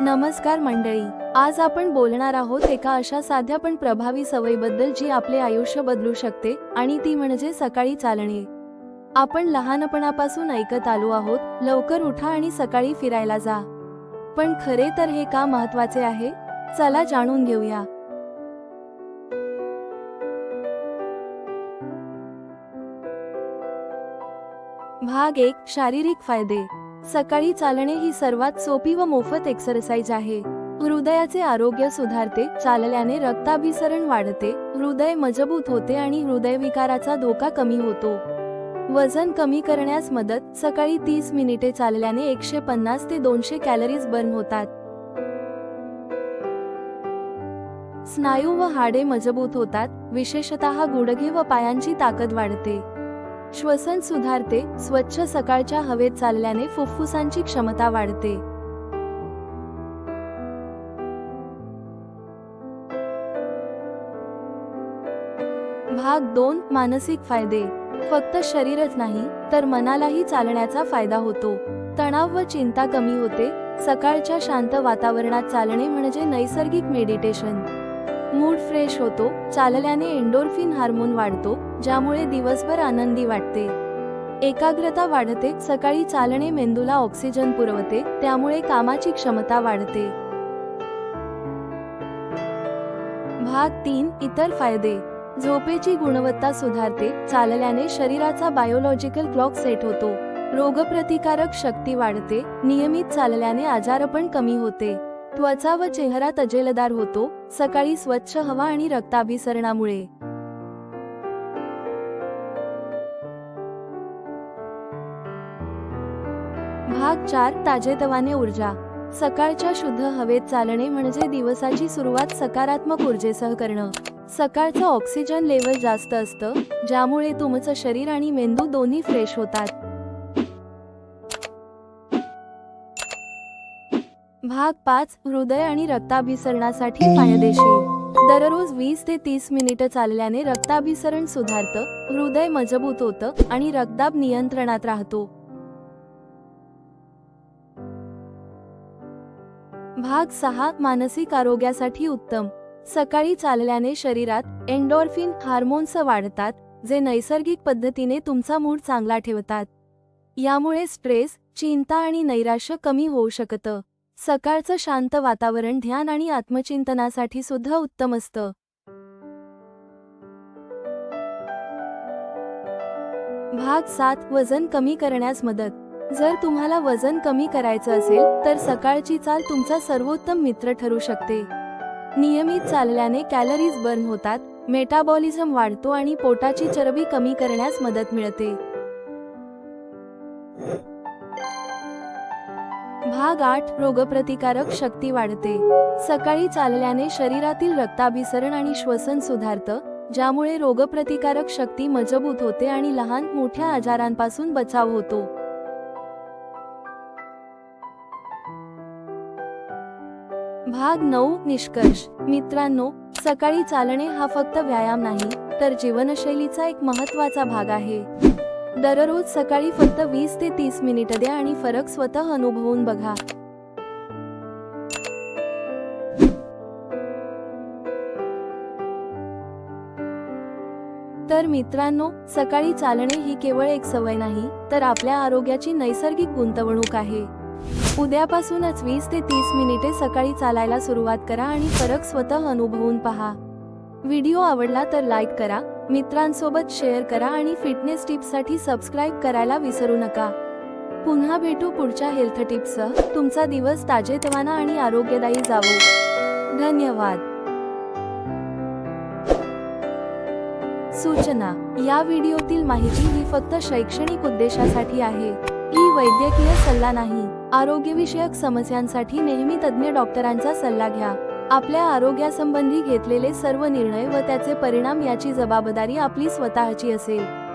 नमस्कार मंडळी आज आपण बोलणार आहोत एका अशा साध्या पण प्रभावी सवयीबद्दल जी आपले आयुष्य बदलू शकते आणि ती म्हणजे सकाळी चालणे. आपण लहानपणापासून ऐकत आलो आहोत लवकर उठा आणि सकाळी फिरायला जा. पण खरे तर हे का महत्त्वाचे आहे? चला जाणून घेऊया. भाग एक शारीरिक फायदे. सकाळी चालणे ही सर्वात सोपी व मोफत एक्सरसाइज आहे. हृदयाचे आरोग्य सुधारते चालल्याने रक्ताभिसरण वाढते हृदय मजबूत होते आणि हृदयविकाराचा धोका कमी होतो. वजन कमी करण्यास मदत सकाळी तीस मिनिटे चालल्याने एकशे पन्नास ते दोनशे कॅलरीज बर्न होतात. स्नायू व हाडे मजबूत होतात विशेषतः गुडघे व पायांची ताकद वाढते. श्वसन सुधारते स्वच्छ सकाळच्या हवेत चालल्याने फुफ्फुसांची क्षमता वाढते. भाग दोन मानसिक फायदे. फक्त शरीरच नाही तर मनालाही चालण्याचा फायदा होतो. तणाव व चिंता कमी होते सकाळच्या शांत वातावरणात चालणे म्हणजे नैसर्गिक मेडिटेशन. मूड फ्रेश होतो चालल्याने एंडोर्फिन हार्मोन वाढतो ज्यामुळे दिवसभर आनंदी वाटते. एकाग्रता वाढते सकाळी चालणे मेंदूला ऑक्सिजन पुरवते त्यामुळे कामाची क्षमता वाढते. भाग तीन इतर फायदे. झोपेची गुणवत्ता सुधारते चालल्याने शरीराचा बायोलॉजिकल क्लॉक सेट होतो. रोगप्रतिकारक शक्ती वाढते नियमित चालल्याने आजारपण कमी होते. त्वचा व चेहरा तजेलदार होतो सकाळी स्वच्छ हवा आणि रक्ताभिसरणामुळे. भाग चार ताजेतवाने ऊर्जा. सकाळच्या शुद्ध हवेत चालणे म्हणजे दिवसाची सुरुवात सकारात्मक ऊर्जेसह करणं. सकाळचं ऑक्सिजन लेवल जास्त असतं ज्यामुळे तुमचं शरीर आणि मेंदू दोन्ही फ्रेश होतात. भाग पाच हृदय आणि रक्ताभिसरणासाठी फायदेशीर दररोज वीस ते तीस मिनिटं चालल्याने रक्ताभिसरण सुधारतं हृदय मजबूत होतं आणि रक्तदाब नियंत्रणात राहतो. भाग सहा मानसिक आरोग्यासाठी उत्तम. सकाळी चालल्याने शरीरात एन्डॉर्फिन हार्मोन्स वाढतात जे नैसर्गिक पद्धतीने तुमचा मूड चांगला ठेवतात. यामुळे स्ट्रेस चिंता आणि नैराश्य कमी होऊ शकतं. सकाळचं शांत वातावरण ध्यान आणि आत्मचिंतनासाठी सुद्धा उत्तम असतं. भाग सात वजन कमी करण्यास मदत. जर तुम्हाला वजन कमी करायचं असेल तर सकाळची चाल तुमचा सर्वोत्तम मित्र ठरू शकते. नियमित चालल्याने कॅलरीज बर्न होतात मेटाबॉलिझम वाढतो आणि पोटाची चरबी कमी करण्यास मदत मिळते. भाग आठ रोगप्रतिकारक शक्ती वाढते. सकाळी चालल्याने शरीरातील रक्ताभिसरण आणि श्वसन सुधारतं ज्यामुळे रोगप्रतिकारक शक्ती मजबूत होते आणि लहान मोठ्या आजारांपासून बचाव होतो. भाग नऊ निष्कर्ष. मित्रांनो सकाळी चालणे हा फक्त व्यायाम नाही तर जीवनशैलीचा एक महत्त्वाचा भाग आहे. दररोज सकाळी फक्त वीस ते तीस मिनिट द्या आणि फरक स्वतः अनुभवून बघा. तर मित्रांनो सकाळी चालणे ही केवळ एक सवय नाही तर आपल्या आरोग्याची नैसर्गिक गुंतवणूक आहे. उद्यापासूनच वीस ते तीस मिनिटे सकाळी चालायला सुरुवात करा आणि फरक स्वतः अनुभवून पहा. व्हिडिओ आवडला तर लाईक करा मित्रांसोबत शेअर करा आणि फिटनेस टिप्ससाठी सबस्क्राईब करायला विसरू नका. पुन्हा भेटू पुढच्या हेल्थ टिप्ससह तुमचा दिवस ताजेतवाना आणि आरोग्यदायी जावो. धन्यवाद. सूचना. या व्हिडिओतील माहिती ही फक्त शैक्षणिक उद्देशासाठी आहे. ही वैद्यकीय सल्ला नाही. आरोग्यविषयक समस्यांसाठी नेहमी तज्ज्ञ डॉक्टरांचा सल्ला घ्या. आपल्या आरोग्यासंबंधी घेतलेले सर्व निर्णय व त्याचे परिणाम याची जबाबदारी आपली स्वतःची असेल.